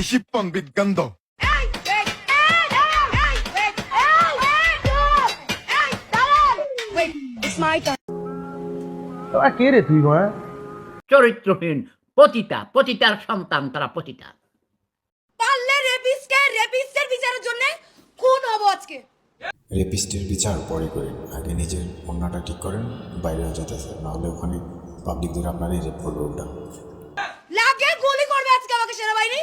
এই শিপ্পন বিদ্গন্ধ তোরা কে রে তুই মা চরিত্রহীন পতিতা পতিতার সন্তান তারা পতিতা। পারলে রেপিস্টকে রেপিস্টের বিচারের জন্য খুন হব আজকে। রেপিস্টের বিচার পরে করেন আগে নিজের অন্যটা ঠিক করেন বাইরে হয়ে যেতেছে নাহলে ওখানে পাবলিকদের আপনারাই রেপ করবে ওটা লাগে গুলি করবে আজকে আমাকে সেনাবাহিনী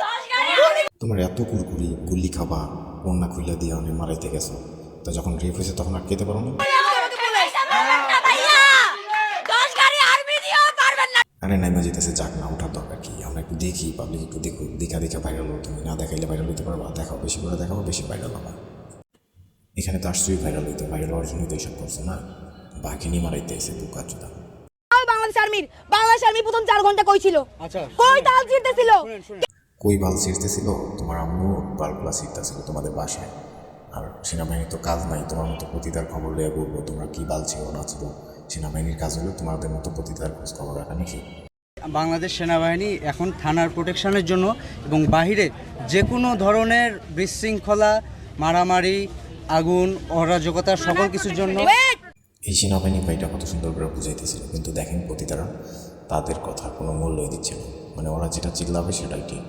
গুলি তোমার এত কুরকুরি গুল্লি খাবা অন্যা খুলিয়া দিয়ে অনেক মারাইতে গেছো তো যখন রেপ হয়েছে তখন আর খেতে পারো না? আরে নাইমা যেতেছে যাক না ওঠার দরকার কি? আমরা একটু দেখি পাবলিক একটু দেখুক দেখা দেখা ভাইরাল তুমি না দেখাইলে ভাইরাল হতে পারবা দেখাও বেশি করে দেখাবো বেশি ভাইরাল হবা। এখানে তো আসছই ভাইরাল হইতে ভাইরাল হওয়ার জন্য তো এইসব করছ না? বাঘিনী মারাইতে এসে বুকা চুদা। বাংলাদেশ আর্মির বাংলাদেশ আর্মি প্রথম চার ঘণ্টা কই ছিল কই তাল ছিটতেছিল কই বাল ছিঁড়তেছিল? তোমার আম্মু বালগুলা ছিঁড়তেছিল তোমাদের বাসায়। আর সেনাবাহিনীর তো কাজ নাই তোমার মতো পতিতার খবর লিয়ে বলব তোমরা কি বাল ছিল না ছিল সেনাবাহিনীর কাজ হলো তোমাদের মতো পতিতার খোঁজ খবর রাখা নাকি? বাংলাদেশ সেনাবাহিনী এখন থানার প্রোটেকশনের জন্য এবং বাহিরে যে কোনো ধরনের বিশৃঙ্খলা মারামারি আগুন অরাজকতা সকল কিছুর জন্য এই সেনাবাহিনী ভাইটা কত সুন্দর করে বুঝাইতেছিল কিন্তু দেখেন পতিতারা তাদের কথা কোনো মূল্যই দিচ্ছে না। মানে ওরা যেটা চিল্লাবে সেটাই ঠিক।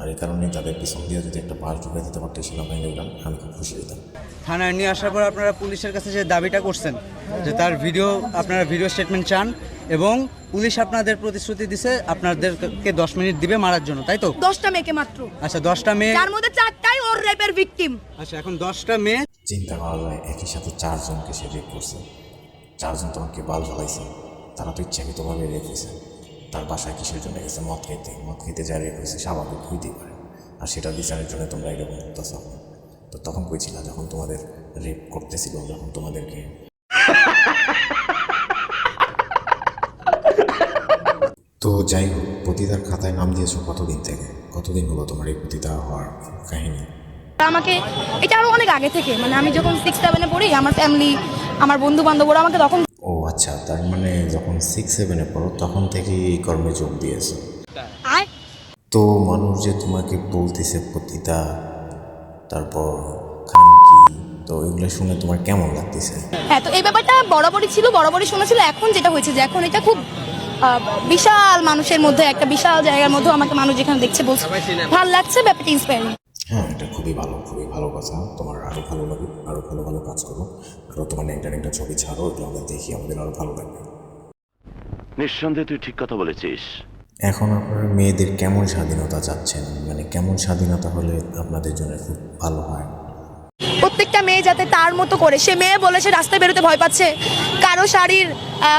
আর এই কারণেই তাদের পিছন দিয়ে যদি একটা বাস ঢুকে দিতে পারতো সেনাবাহিনী ওরা আমি খুব খুশি হইতাম। থানায় নিয়ে আসার পর আপনারা পুলিশের কাছে যে দাবিটা করছেন যে তার ভিডিও আপনারা ভিডিও স্টেটমেন্ট চান এবং পুলিশ আপনাদের প্রতিশ্রুতি দিছে আপনাদেরকে দশ মিনিট দিবে মারার জন্য তাই তো? দশটা মেয়েকে মাত্র। আচ্ছা দশটা মেয়ে তার মধ্যে চারটাই ওর রেপের ভিকটিম আচ্ছা এখন দশটা মেয়ে চিন্তা করা যায় একই সাথে চারজনকে সে রেপ করছে। চারজন তোমাকে বাল জ্বালাইছে তারা তো ইচ্ছাকৃতভাবে রেপ হয়েছে তার বাসায় কিসের জন্য গেছে? মদ খাইতে মদ খাইতে যা রেপ হয়েছে স্বাভাবিক হইতেই পারে। আর সেটা বিচারের জন্য তোমরা এরকম করতেছ। তো তখন কইছিলা যখন তোমাদের রেপ করতেছিল যখন তোমাদেরকে তো যাই হোক পতিতার খাতায় নাম দিয়েছ কতদিন থেকে? কতদিন হলো তোমার এই পতিতা হওয়ার কাহিনী? আমাকে এটা আরও অনেক আগে থেকে। মানে আমি যখন সিক্স সেভেনে পড়ি আমার ফ্যামিলি আমার বন্ধু বান্ধব ওরা আমাকে তখন আচ্ছা তার মানে যখন সিক্স সেভেনে পড়ো তখন থেকেই এই কর্মে যোগ দিয়েছ। তো মানুষ যে তোমাকে বলতেছে পতিতা তারপর খানকি তো এগুলো শুনে তোমার কেমন লাগতেছে? হ্যাঁ তো এই ব্যাপারটা বরাবরই ছিল বরাবরই শোনা ছিল এখন যেটা হয়েছে যে এখন এটা খুব বিশাল মানুষের মধ্যে একটা বিশাল জায়গার মধ্যে আমাকে মানুষ যেখানে দেখছে বলছে ভালো লাগছে ব্যাপারটা ইন্সপায়ারিং হ্যাঁ এটা খুবই ভালো খুবই ভালো কথা। তোমার আরও ভালো লাগে আরও ভালো ভালো কাজ করো আরও তোমার ইন্টারনেটটা ছবি ছাড়ো এটা আমাদের দেখি আমাদের আরও ভালো লাগবে। নিঃসন্দেহে তুই ঠিক কথা বলেছিস। এখন আপনারা মেয়েদের কেমন স্বাধীনতা চাচ্ছেন? মানে কেমন স্বাধীনতা হলে আপনাদের জন্য খুব ভালো হয়? প্রত্যেকটা মেয়ে যাতে তার মতো করে। সে মেয়ে বলে সে রাস্তায় বেরোতে ভয় পাচ্ছে। কারও শাড়ির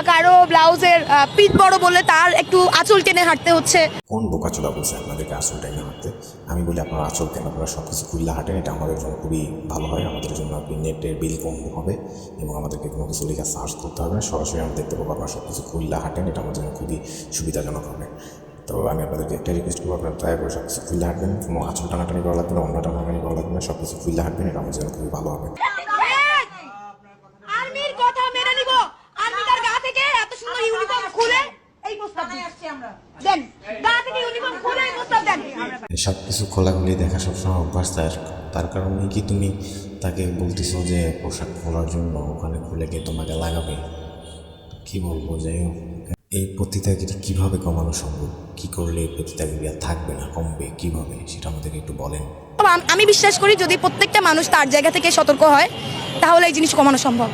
কারও ব্লাউজের পিঠ বড় বলে তার একটু আঁচল টেনে হাঁটতে হচ্ছে। কোন বোকাচোদা বলছে আপনাদেরকে আসল টাইমে হাঁটতে? আমি বলি আপনারা আসল কেন আপনারা সব কিছু খুললে হাঁটেন, এটা আমাদের জন্য খুবই ভালো হয়। আমাদের জন্য আপনি নেটের বিল কম হবে এবং আমাদেরকে কোনো কিছু লেখা সার্চ করতে হবে সরাসরি আমরা দেখতে পাবো আপনারা সব কিছু খুললে হাঁটেন, এটা আমাদের জন্য খুবই সুবিধাজনক হবে। তো আমি আপনাদেরকে একটা রিকোয়েস্ট করব আপনারা ট্রাই করে সব কিছু হাঁটবেন কোনো আঁচল টানাটানি করা লাগবে না অন্য টানাটানি করা লাগবে না সব কিছু খুললে হাঁটবেন এটা আমাদের জন্য খুবই ভালো হবে। খুলে আমরা খুলে সব কিছু খোলাখুলি দেখা সবসময় অভ্যাস তার তার কারণে কি তুমি তাকে বলতেছো যে পোশাক খোলার জন্য ওখানে খুলে গিয়ে তোমাকে লাগাবে? কি বলব যাই হোক এই পতিতাগিরি কীভাবে কমানো সম্ভব? কী করলে এই পতিতাগিরি আর থাকবে না, কমবে, কীভাবে? সেটা আমাদেরকে একটু বলেন। আম- আমি বিশ্বাস করি যদি প্রত্যেকটা মানুষ তার জায়গা থেকে সতর্ক হয়, তাহলে এই জিনিস কমানো সম্ভব।